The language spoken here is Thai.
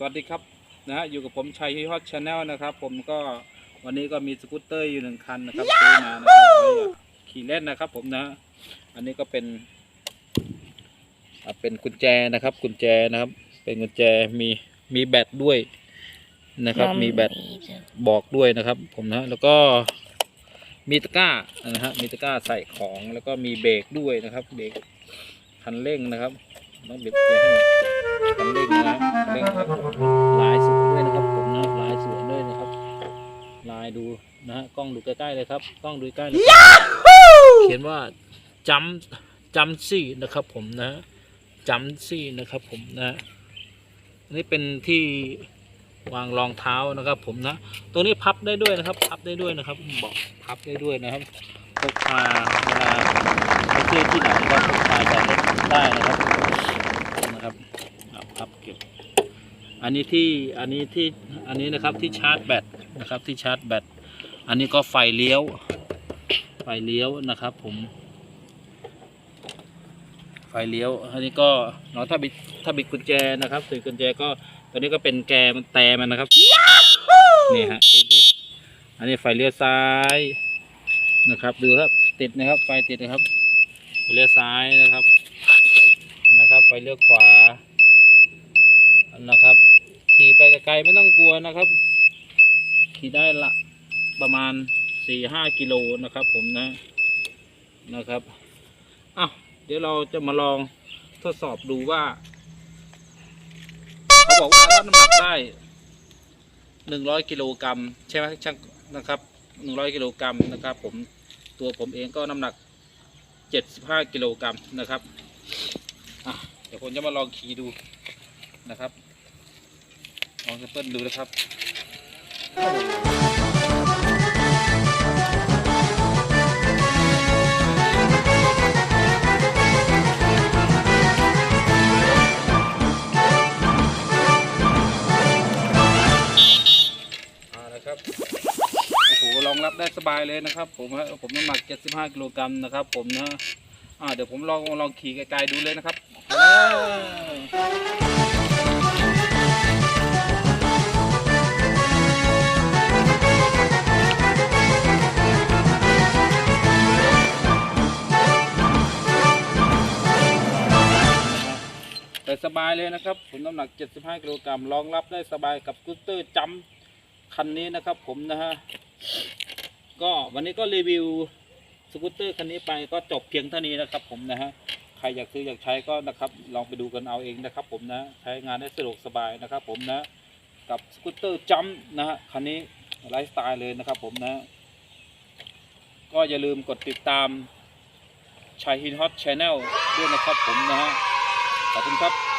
สวัสดีครับนะฮะอยู่กับผมชัยฮิฮอตชาแนลนะครับ ผมก็วันนี้ก็มีสกูตเตอร์อยู่หนึ่งคันนะครับซื้อมานะครับไว้ขี่เล่นนะครับ ผมนะ อันนี้ก็เป็นอ่าเป็นกุญแจนะครับ กุญแจนะครับ เป็นกุญแจมีมีแบตด้วยนะครับ มีแบตบอกด้วยนะครับ ผมนะแล้วก็มีตะกร้านะฮะมีตะกร้าใส่ของแล้วก็มีเบรกด้วยนะครับ เบรกคันเร่งนะครับต้องเบรกให้หมดคันเร่งนะคันเร่งครับ องดูใกล้ๆเลยครับกล้องดูใกล้เลยเขียนว่าจัมจัมซี่นะครับ ผมนะจัมซี่นะครับ ผมนะอันนี่เป็นที่วางรองเท้านะครับ ผมนะตัวนี้พับได้ด้วยนะครับ พับได้ด้วยนะครับบอกพับได้ด้วยนะครับพกมาเวลาไปเที่ยวที่ไหนก็พกมาจะได้นะครับนะครับเอาพับเก็บ อันนี้ที่อันนี้ที่อันนี้นะครับที่ชาร์จแบตนะครับที่ชาร์จแบต อันนี้ก็ไฟเลี้ยว ไฟเลี้ยวนะครับ ผม ไฟเลี้ยว อันนี้ก็เนาะถ้าบิดถ้าบิดกุญแจนะครับถือกุญแจก็ตัวนี้ก็เป็นแกมันแต่มันนะครับนี่ฮะติดดิอันนี้ไฟเลี้ยวซ้ายนะครับ ดูครับ ติดนะครับ ไฟติดนะครับไฟเลี้ยวซ้ายนะครับ นะครับ ไฟเลี้ยวขวานะครับ ขี่ไปไกลๆไม่ต้องกลัวนะครับ ขี่ได้ละ ประมาณสี่ห้ากิโลนะครับ ผมนะนะครับอ้าวเดี๋ยวเราจะมาลองทดสอบดูว่า เขาบอกว่ารับน้ำหนักได้หนึ่งร้อยกิโลกรัมใช่ไหมช่างนะครับหนึ่งร้อยกิโลกรัมนะครับ ผมตัวผมเองก็น้ำหนักเจ็ดสิบห้ากิโลกรัมนะครับอะเดี๋ยวผมจะมาลองขี่ดูนะครับ ลองแซเปิลดูนะครับ อ้โหรองรับได้สบายเลยนะครับ ผมฮะผมน้ำหนัก 75กิโลกรัมนะครับ ผมนะอ่าเดี๋ยวผมลองลองขี่ไกลๆดูเลยนะครับแต่สบายเลยนะครับ ผมน้ำหนัก 75กิโลกรัมรองรับได้สบายกับกูตเตอร์จัมป์ คันนี้นะครับผมนะฮะก็วันนี้ก็รีวิวสกูตเตอร์คันนี้ไปก็จบเพียงเท่านี้นะครับ ผมนะฮะใครอยากซื้ออยากใช้ก็นะครับลองไปดูกันเอาเองนะครับ ผมนะใช้งานได้สะดวกสบายนะครับ ผมนะกับสกูตเตอร์จัมป์นะฮะคันนี้ไลฟ์สไตล์เลยนะครับ ผมนะ ก็อย่าลืมกดติดตามชายฮินฮอตชาแนลด้วยนะครับผมนะฮะขอบคุณครับ